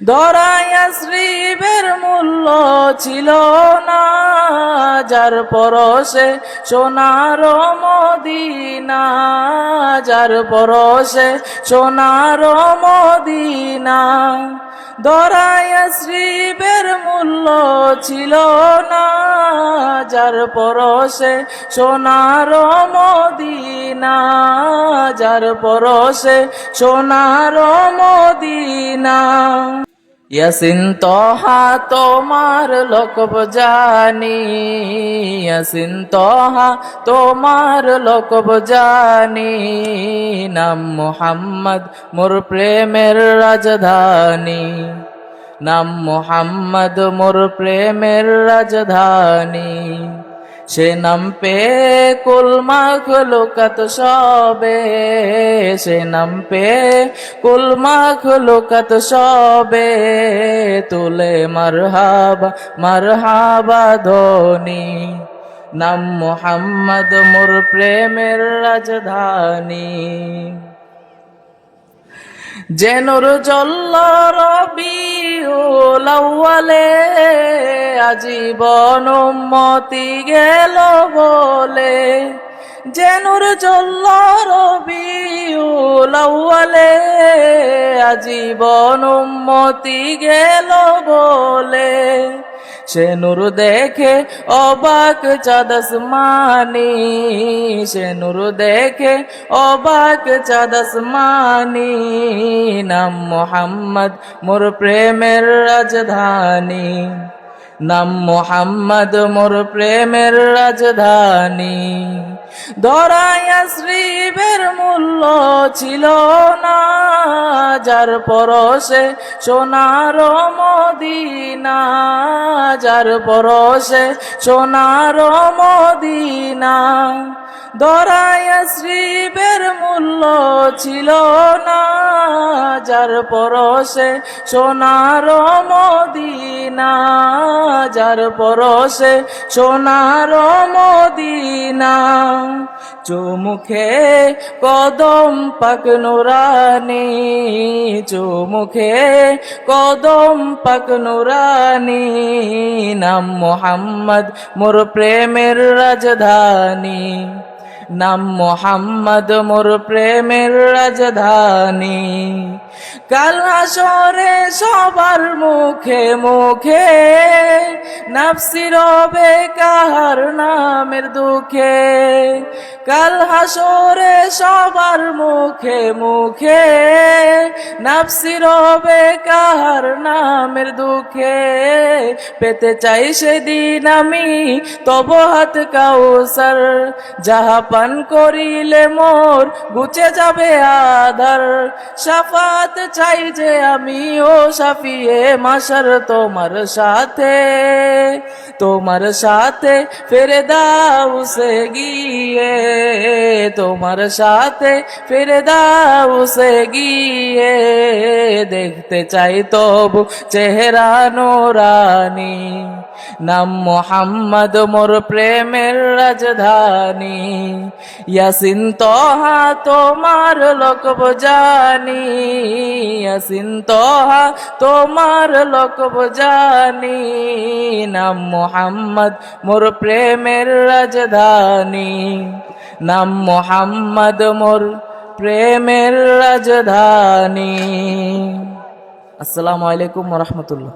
ধরাইয়া শ্রীবের মূল্য ছিল না যার পরশে সোনার মদিনা যার পরশে সোনার মদিনা। ধরাইয়া শ্রীবের মূল্য ছিল না যার পরশে সোনার মদিনা যার পরশে সোনার মদিনা। ইয়াসিন তহা তোমার লোকব জানি ইয়াসিন তহা তোমার লোকব জানি নাম মোহাম্মদ মোর প্রেমের রাজধানী। নাম মোহাম্মদ মোর প্রেমের রাজধানী। সে নাম পে কুলমা খুলুকাত সবে। সে নাম পে কুলমা খুলুকাত সবে। তুলে মারহাবা মারহাবা ধনি। নাম মোহাম্মদ মোর প্রেমের রাজধানী। জেনুর জল্ল রবিউলাওয়ালে আজীবন মতি গেল বলে। জেনুর জল্ল রবিউলাওয়ালে আজীবন মতি গেল বলে। সে নূর দেখে অবাক চাদস মানি সে দেখে অবাক চাদস মানি, নাম মোহাম্মদ মোর প্রেমের রাজধানী। নাম মোহাম্মদ, মোর প্রেমের রাজধানী। ধরাইয়া শ্রীবের মূল্য ছিল না, যার পরশে সোনার মদিনা, যার পরশে সোনার মদিনা। ধরাইয়া শ্রীবের মূল্য ছিল না, যার পরশে সোনার মদিনা। যার পরশে সোনার মদিনা, চুমুখে কদম পাক নুরানি, চুমুখে কদম পাক নুরানি, নাম মোহাম্মদ, মোর প্রেমের রাজধানী। নাম মোহাম্মদ, মোর প্রেমের রাজধানী। কাল আসরে সবার মুখে মুখে, নাফসি রবে কাহার নামের দুঃখে। কাল হাসরে সবার মুখে মুখে, নাফসি রবে কাহার নামের দুঃখে। পেতে চাই সেদিন আমি তব হাত কাউসার, যাহা পান করিলে মোর গুচে যাবে আধার। সাফাত চাই যে আমি ও সাফিয়ে মাসার তোমার সাথে তোমার সাথে ফেরে দাও সে গিয়ে। তোমার সাথে ফিরে দাও সে গিয়ে দেখতে চাই তবু চেহারা নোরানি। নাম মোহাম্মদ, মোর প্রেমের রাজধানী। ইয়াসিন তহা তোমার লোকব জানি। ইয়াসিন তহা তোমার লোকব জানি। নাম মোহাম্মদ, মোর প্রেমের রাজধানী। নাম মোহাম্মদ মোর প্রেমের রাজধানী। আসসালামু আলাইকুম রহমতুল্লাহ।